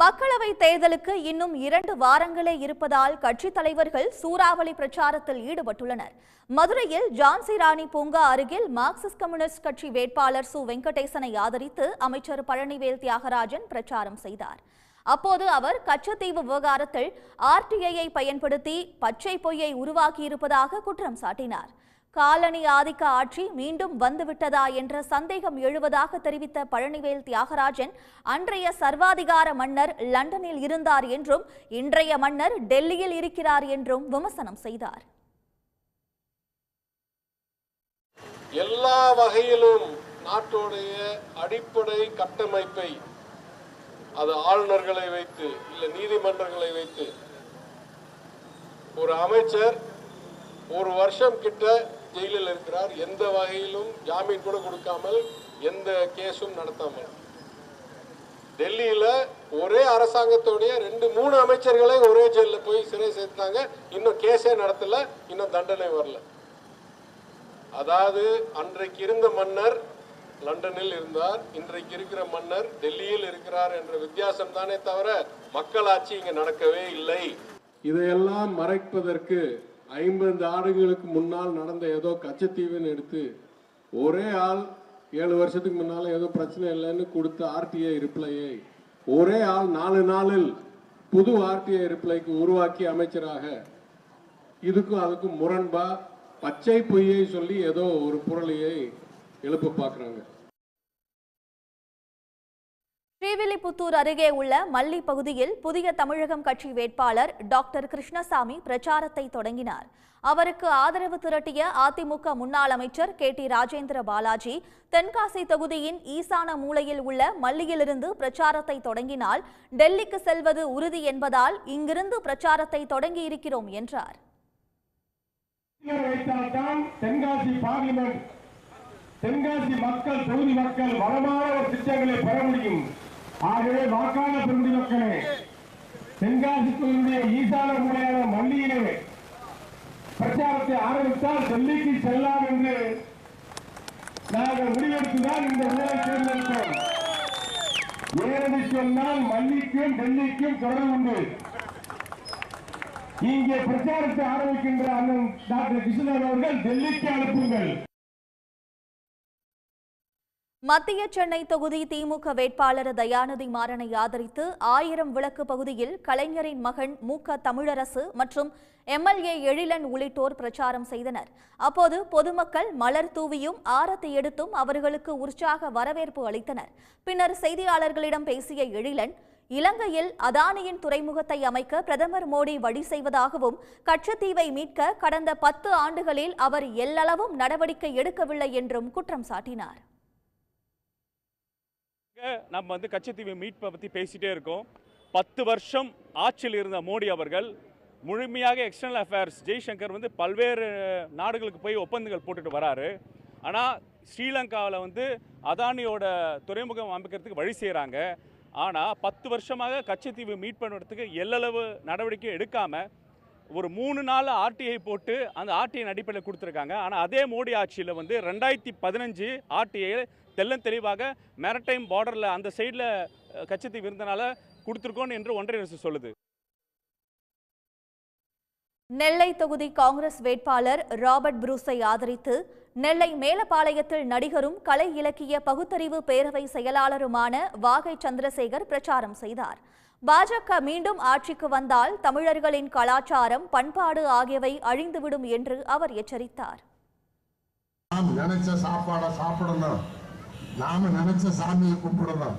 மக்களவை தேர்தலுக்கு இன்னும் இரண்டு வாரங்களே இருப்பதால் கட்சித் தலைவர்கள் சூறாவளி பிரச்சாரத்தில் ஈடுபட்டுள்ளனர். மதுரையில் ஜான்சி ராணி பூங்கா அருகில் மார்க்சிஸ்ட் கம்யூனிஸ்ட் கட்சி வேட்பாளர் சு. வெங்கடேசனை ஆதரித்து அமைச்சர் பழனிவேல் தியாகராஜன் பிரச்சாரம் செய்தார். அப்போது அவர் கச்சத்தீவு விவகாரத்தில் ஆர்டிஐயை பயன்படுத்தி பச்சை பொய்யை உருவாக்கியிருப்பதாக குற்றம் சாட்டினார். காலனி ஆதிக்க ஆட்சி மீண்டும் வந்துவிட்டதா என்ற சந்தேகம் எழுவதாக தெரிவித்த பழனிவேல் தியாகராஜன் அன்றைய சர்வாதிகார மன்னர் லண்டனில் இருந்தார் என்றும் இன்றைய மன்னர் டெல்லியில் இருக்கிறார் என்றும் விமர்சனம் செய்தார். எல்லா வகையிலும் நாட்டுடைய அடிப்படை கட்டமைப்பை அது ஆளுநர்களை வைத்து இல்ல நீதிமன்றங்களை வைத்து ஒரு அமைச்சர் ஒரு வருஷம் கிட்ட ஜெயிலில் இருக்கிறார் எந்த வகையிலும் ஜாமீன் கூட கொடுக்காமல் எந்த கேஸும் நடத்தாமல். டெல்லியில ஒரே அரசாங்கத்துடைய ரெண்டு மூணு அமைச்சர்களை ஒரே ஜெயில போய் சிறை சேர்த்தாங்க இன்னும் கேஸே நடத்தல இன்னும் தண்டனை வரல. அதாவது அன்றைக்கு இருந்த மன்னர் லண்டனில் இருந்தார். இன்றைக்கு இருக்கிற மன்னர் டெல்லியில் இருக்கிறார் என்ற வித்தியாசம் தானே தவிர மக்களாட்சி இங்கு நடக்கவே இல்லை. இதையெல்லாம் மறைப்பதற்கு ஐம்பது ஆண்டுகளுக்கு முன்னால் நடந்த ஏதோ கச்சத்தீவுன்னு எடுத்து ஒரே ஆள் ஏழு வருஷத்துக்கு முன்னால் ஏதோ பிரச்சனை இல்லைன்னு கொடுத்த ஆர்டிஐ ரிப்ளையை ஒரே ஆள் நாலு நாளில் புது ஆர்டிஐ ரிப்ளைக்கு உருவாக்கி அமைச்சராக இதுக்கும் அதுக்கும் முரண்பா பச்சை பொய்யை சொல்லி ஏதோ ஒரு புரளியை எழுப்ப பார்க்குறாங்க. ஸ்ரீவில்லிபுத்தூர் அருகே உள்ள மல்லி பகுதியில் புதிய தமிழகம் கட்சி வேட்பாளர் டாக்டர் கிருஷ்ணசாமி பிரச்சாரத்தை தொடங்கினார். அவருக்கு ஆதரவு திரட்டிய அதிமுக முன்னாள் அமைச்சர் கே டி ராஜேந்திர பாலாஜி தென்காசி தொகுதியின் ஈசான மூலையில் உள்ள மல்லியிலிருந்து பிரச்சாரத்தை தொடங்கினால் டெல்லிக்கு செல்வது உறுதி என்பதால் இங்கிருந்து பிரச்சாரத்தை தொடங்கியிருக்கிறோம் என்றார். தென்காசி மக்கள் தொகுதி மக்கள் வளமான ஒரு திட்டங்களை பெற முடியும். ஆகவே வாக்காள பெருந்தி மக்களே தென்காசி ஈசான முறையான மல்லியிலே பிரச்சாரத்தை ஆரம்பித்தால் டெல்லிக்கு செல்லாம் என்று நாங்கள் முடிவெடுத்துதான் இந்த ஊரை தேர்ந்தெடுத்தோம். ஏனென்று சொன்னால் மல்லிக்கும் டெல்லிக்கும் தொடர்பு உண்டு. இங்கே பிரச்சாரத்தை ஆரம்பிக்கின்ற அண்ணன் டாக்டர் கிருஷ்ணன் அவர்கள் டெல்லிக்கு அனுப்புங்கள். மத்திய சென்னை தொகுதி திமுக வேட்பாளர் தயாநிதி மாறனை ஆதரித்து ஆயிரம் விளக்கு பகுதியில் கலைஞரின் மகன் மு தமிழரசு மற்றும் எம்எல்ஏ எழிலன் உள்ளிட்டோர் பிரச்சாரம் செய்தனர். அப்போது பொதுமக்கள் மலர் தூவியும் ஆரத்தி எடுத்தும் அவர்களுக்கு உற்சாக வரவேற்பு அளித்தனர். பின்னர் செய்தியாளர்களிடம் பேசிய எழிலன் இலங்கையில் அதானியின் துறைமுகத்தை அமைக்க பிரதமர் மோடி வழி செய்வதாகவும் கச்சத்தீவை மீட்க கடந்த பத்து ஆண்டுகளில் அவர் எல்லளவும் நடவடிக்கை எடுக்கவில்லை என்றும் குற்றம் சாட்டினார். நம்ம வந்து கச்சத்தீவு மீட்பை பற்றி பேசிகிட்டே இருக்கோம். பத்து வருஷம் ஆட்சியில் இருந்த மோடி அவர்கள் முழுமையாக எக்ஸ்டர்னல் அஃபேர்ஸ் ஜெய்சங்கர் வந்து பல்வேறு நாடுகளுக்கு போய் ஒப்பந்தங்கள் போட்டுட்டு வராரு. ஆனால் ஸ்ரீலங்காவில் வந்து அதானியோட துறைமுகம் அமைக்கிறதுக்கு வழி செய்கிறாங்க ஆனால் பத்து வருஷமாக கச்சத்தீவு மீட் பண்ணுறதுக்கு எல்லளவு நடவடிக்கை எடுக்காமல் ஒரு மூணு நாள் ஆர்டிஐ போட்டு அந்த ஆர்டிஐ அடிப்படையில் கொடுத்துருக்காங்க. ஆனால் அதே மோடி ஆட்சியில் வந்து ரெண்டாயிரத்தி பதினஞ்சு ஆர்டிஐ தெள்ளம் தெளிவாக மேரடைம் பார்டரில் அந்த சைடில் கச்சத்தீவு இருந்தனால கொடுத்துருக்கோம் என்று ஒன்றிய அரசு சொல்லுது. நெல்லை தொகுதி காங்கிரஸ் வேட்பாளர் ராபர்ட் புரூஸை ஆதரித்து நெல்லை மேலப்பாளையத்தில் நடிகரும் கலை இலக்கிய பகுத்தறிவு பேரவை செயலாளருமான வாகை சந்திரசேகர் பிரச்சாரம் செய்தார். பாஜக மீண்டும் ஆட்சிக்கு வந்தால் தமிழர்களின் கலாச்சாரம் பண்பாடு ஆகியவை அழிந்துவிடும் என்று அவர் எச்சரித்தார். நாம் நாம நினைச்ச சாமியை கும்பிடணும்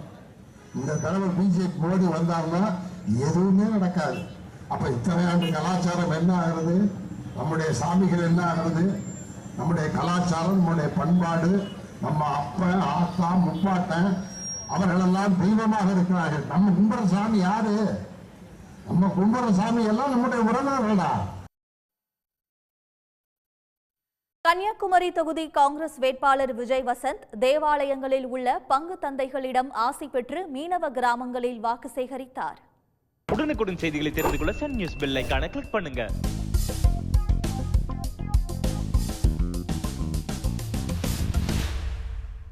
இந்த தடவை பிஜேபி மோடி வந்தாருன்னா எதுவுமே நடக்காது. அப்ப இத்தனை ஆண்டு கலாச்சாரம் என்ன ஆகிறது? நம்முடைய சாமிகள் என்ன ஆகிறது? நம்முடைய கலாச்சாரம் நம்முடைய பண்பாடு நம்ம அப்பன் ஆத்தா முப்பாட்டன் அவர்களெல்லாம் தெய்வமாக இருக்கிறார்கள். நம்ம கும்புற சாமி யாரு? நம்ம கும்புற சாமி எல்லாம் நம்முடைய உறவினர்களா கன்னியாகுமரி தொகுதி காங்கிரஸ் வேட்பாளர் விஜய் வசந்த் தேவாலயங்களில் உள்ள பங்கு தந்தைகளிடம் ஆசை பெற்று மீனவ கிராமங்களில் வாக்கு சேகரித்தார். உடனுக்குடன் செய்திகளை தெரிந்து கொள்ள சன் நியூஸ் பெல் கிளிக் பண்ணுங்க.